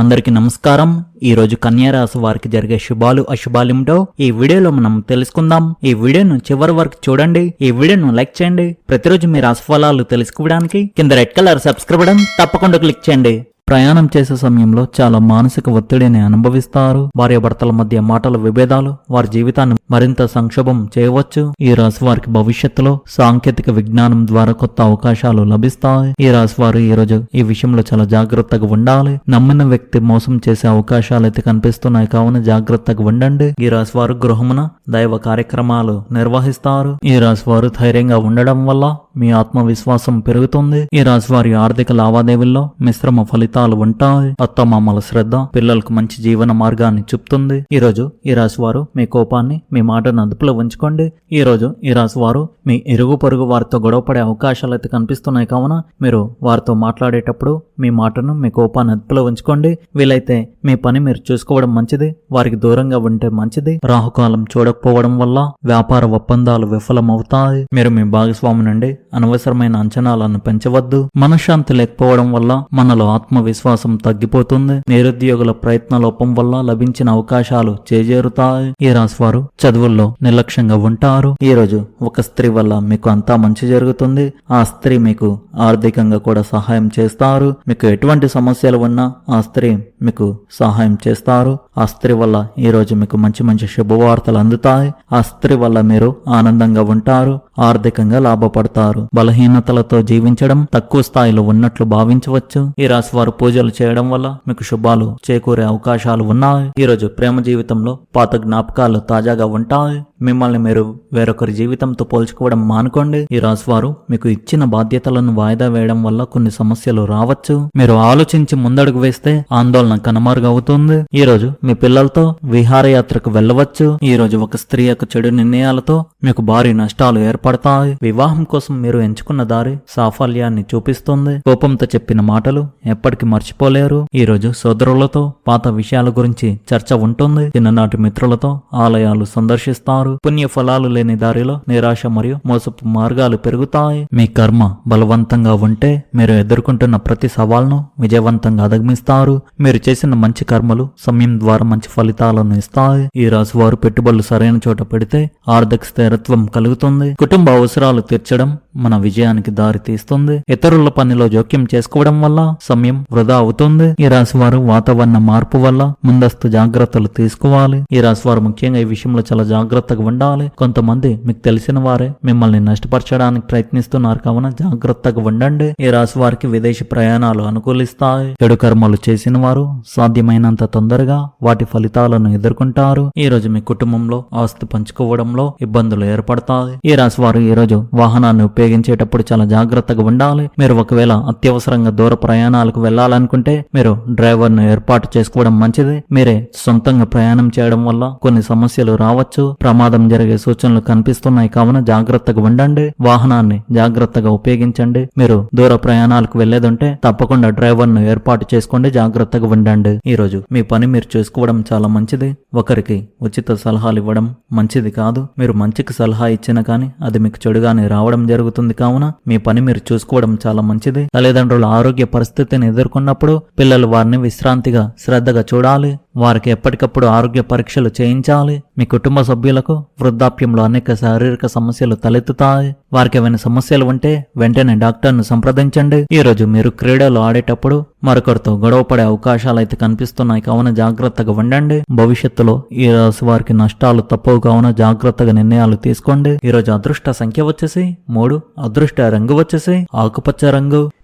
అందరికీ నమస్కారం. ఈ రోజు రాశి వారికి జరిగే శుభాలు అశుభాలేమిటో ఈ వీడియోలో మనం తెలుసుకుందాం. ఈ వీడియోను చివరి వరకు చూడండి. ఈ వీడియోను లైక్ చేయండి. ప్రతిరోజు మీ రాశిఫలాలు తెలుసుకోవడానికి కింద రెడ్ కలర్ సబ్స్క్రైబ్ బటన్ తప్పకుండా క్లిక్ చేయండి. ప్రయాణం చేసే సమయంలో చాలా మానసిక ఒత్తిడిని అనుభవిస్తారు. భార్యాభర్తల మధ్య మాటల విభేదాలు వారి జీవితాన్ని మరింత సంక్షోభం చేయవచ్చు. ఈ రాశి వారికి భవిష్యత్తులో సాంకేతిక విజ్ఞానం ద్వారా కొత్త అవకాశాలు లభిస్తాయి. ఈ రాశి వారు ఈ రోజు ఈ విషయంలో చాలా జాగ్రత్తగా ఉండాలి. నమ్మిన వ్యక్తి మోసం చేసే అవకాశాలు అయితే కనిపిస్తున్నాయి. కావున జాగ్రత్తగా ఉండండి. ఈ రాశి వారు గృహమున దైవ కార్యక్రమాలు నిర్వహిస్తారు. ఈ రాశి వారు ధైర్యంగా ఉండడం వల్ల మీ ఆత్మవిశ్వాసం పెరుగుతుంది. ఈ రాశి వారి ఆర్థిక లావాదేవీల్లో మిశ్రమ ఫలితం ఫలితాలు ఉంటాయి. అత్తమామల శ్రద్ధ పిల్లలకు మంచి జీవన మార్గాన్ని చూపుతుంది. ఈ రోజు ఈ రాశి వారు మీ కోపాన్ని మీ మాటను అదుపులో ఉంచుకోండి. ఈ రోజు ఈ రాశి వారు మీ ఇరుగు పొరుగు వారితో గొడవపడే అవకాశాలు అయితే కనిపిస్తున్నాయి కావున మీరు వారితో మాట్లాడేటప్పుడు మీ మాటను మీ కోపాన్ని అదుపులో ఉంచుకోండి. వీలైతే మీ పని మీరు చూసుకోవడం మంచిది. వారికి దూరంగా ఉంటే మంచిది. రాహుకాలం చూడకపోవడం వల్ల వ్యాపార ఒప్పందాలు విఫలమవుతాయి. మీరు మీ భాగస్వామి నుండి అనవసరమైన అంచనాలను పెంచవద్దు. మనశ్శాంతి లేకపోవడం వల్ల మనలో విశ్వాసం తగ్గిపోతుంది. నిరుద్యోగుల ప్రయత్న లోపం వల్ల లభించిన అవకాశాలు చేజేరుతాయి. ఈ రాశివారు చదువుల్లో నిర్లక్ష్యంగా ఉంటారు. ఈ రోజు ఒక స్త్రీ వల్ల మీకు అంతా మంచి జరుగుతుంది. ఆ స్త్రీ మీకు ఆర్థికంగా కూడా సహాయం చేస్తారు. మీకు ఎటువంటి సమస్యలు ఉన్నా ఆ స్త్రీ మీకు సహాయం చేస్తారు. ఆ స్త్రీ వల్ల ఈ రోజు మీకు మంచి మంచి శుభవార్తలు అందుతాయి. ఆ స్త్రీ వల్ల మీరు ఆనందంగా ఉంటారు. ఆర్థికంగా లాభపడతారు. బలహీనతలతో జీవించడం తక్కువ స్థాయిలో ఉన్నట్లు భావించవచ్చు. ఈ రాశి వారు పూజలు చేయడం వల్ల మీకు శుభాలు చేకూరే అవకాశాలు ఉన్నాయి. ఈ రోజు ప్రేమ జీవితంలో పాత జ్ఞాపకాలు తాజాగా ఉంటాయి. మిమ్మల్ని మీరు వేరొకరి జీవితంతో పోల్చుకోవడం మానుకోండి. ఈ రాశివారు మీకు ఇచ్చిన బాధ్యతలను వాయిదా వేయడం వల్ల కొన్ని సమస్యలు రావచ్చు. మీరు ఆలోచించి ముందడుగు వేస్తే ఆందోళన కనుమరుగవుతుంది. ఈ రోజు మీ పిల్లలతో విహారయాత్రకు వెళ్ళవచ్చు. ఈ రోజు ఒక స్త్రీ యొక్క చెడు నిర్ణయాలతో మీకు భారీ నష్టాలు ఏర్పడతాయి. వివాహం కోసం మీరు ఎంచుకున్న దారి సాఫల్యాన్ని చూపిస్తుంది. కోపంతో చెప్పిన మాటలు ఎప్పటికీ మర్చిపోలేరు. ఈ రోజు సోదరులతో పాత విషయాల గురించి చర్చ ఉంటుంది. చిన్ననాటి మిత్రులతో ఆలయాలు సందర్శిస్తారు. పుణ్య ఫలాలు లేని దారిలో నిరాశ మరియు మోసపు మార్గాలు పెరుగుతాయి. మీ కర్మ బలవంతంగా ఉంటే మీరు ఎదుర్కొంటున్న ప్రతి సవాల్ను విజయవంతంగా అధిగమిస్తారు. మీరు చేసిన మంచి కర్మలు సమయం ద్వారా మంచి ఫలితాలను ఇస్తాయి. ఈ రాశి వారు పెట్టుబడులు సరైన చోట పెడితే ఆర్థిక స్థిరత్వం కలుగుతుంది. కుటుంబ అవసరాలు తీర్చడం మన విజయానికి దారి తీస్తుంది. ఇతరుల పనిలో జోక్యం చేసుకోవడం వల్ల సమయం వృధా అవుతుంది. ఈ రాశి వారు వాతావరణ మార్పు వల్ల ముందస్తు జాగ్రత్తలు తీసుకోవాలి. ఈ రాశి వారు ముఖ్యంగా ఈ విషయంలో చాలా జాగ్రత్తగా ఉండాలి. కొంతమంది మీకు తెలిసిన వారే మిమ్మల్ని నష్టపరచడానికి ప్రయత్నిస్తున్నారు. కావున జాగ్రత్తగా ఉండండి. ఈ రాశి వారికి విదేశీ ప్రయాణాలు అనుకూలిస్తాయి. చెడు కర్మలు చేసిన వారు సాధ్యమైనంత తొందరగా వాటి ఫలితాలను ఎదుర్కొంటారు. ఈ రోజు మీ కుటుంబంలో ఆస్తి పంచుకోవడంలో ఇబ్బందులు ఏర్పడతాయి. ఈ రాశి వారు ఈ రోజు వాహనాన్ని ఉపయోగించేటప్పుడు చాలా జాగ్రత్తగా ఉండాలి. మీరు ఒకవేళ అత్యవసరంగా దూర ప్రయాణాలకు వెళ్ళాలనుకుంటే మీరు డ్రైవర్ను ఏర్పాటు చేసుకోవడం మంచిది. మీరే సొంతంగా ప్రయాణం చేయడం వల్ల కొన్ని సమస్యలు రావచ్చు. ప్రమాదం జరిగే సూచనలు కనిపిస్తున్నాయి. కావున జాగ్రత్తగా ఉండండి. వాహనాన్ని జాగ్రత్తగా ఉపయోగించండి. మీరు దూర ప్రయాణాలకు వెళ్ళేదంటే తప్పకుండా డ్రైవర్ను ఏర్పాటు చేసుకోండి. జాగ్రత్తగా ఉండండి. ఈ రోజు మీ పని మీరు చేసుకోవడం చాలా మంచిది. ఒకరికి ఉచిత సలహాలు ఇవ్వడం మంచిది కాదు. మీరు మంచికి సలహా ఇచ్చినా కానీ అది మీకు చెడుగానే రావడం జరుగుతుంది. కావున మీ పని మీరు చూసుకోవడం చాలా మంచిది. తల్లిదండ్రుల ఆరోగ్య పరిస్థితిని ఎదుర్కొన్నప్పుడు పిల్లలు వారిని విశ్రాంతిగా శ్రద్ధగా చూడాలి. వారికి ఎప్పటికప్పుడు ఆరోగ్య పరీక్షలు చేయించాలి. మీ కుటుంబ సభ్యులకు వృద్ధాప్యంలో అనేక శారీరక సమస్యలు తలెత్తుతాయి. వారికి ఏమైనా సమస్యలు ఉంటే వెంటనే డాక్టర్ను సంప్రదించండి. ఈ రోజు మీరు క్రీడలు ఆడేటప్పుడు మరొకరితో గొడవపడే అవకాశాలు అయితే కనిపిస్తున్నాయి. కావున జాగ్రత్తగా ఉండండి. భవిష్యత్తులో ఈ రాశి వారికి నష్టాలు తప్పవు. కావున జాగ్రత్తగా నిర్ణయాలు తీసుకోండి. ఈ రోజు అదృష్ట సంఖ్య వచ్చేసి మూడు. అదృష్ట రంగు వచ్చేసి ఆకుపచ్చ రంగు.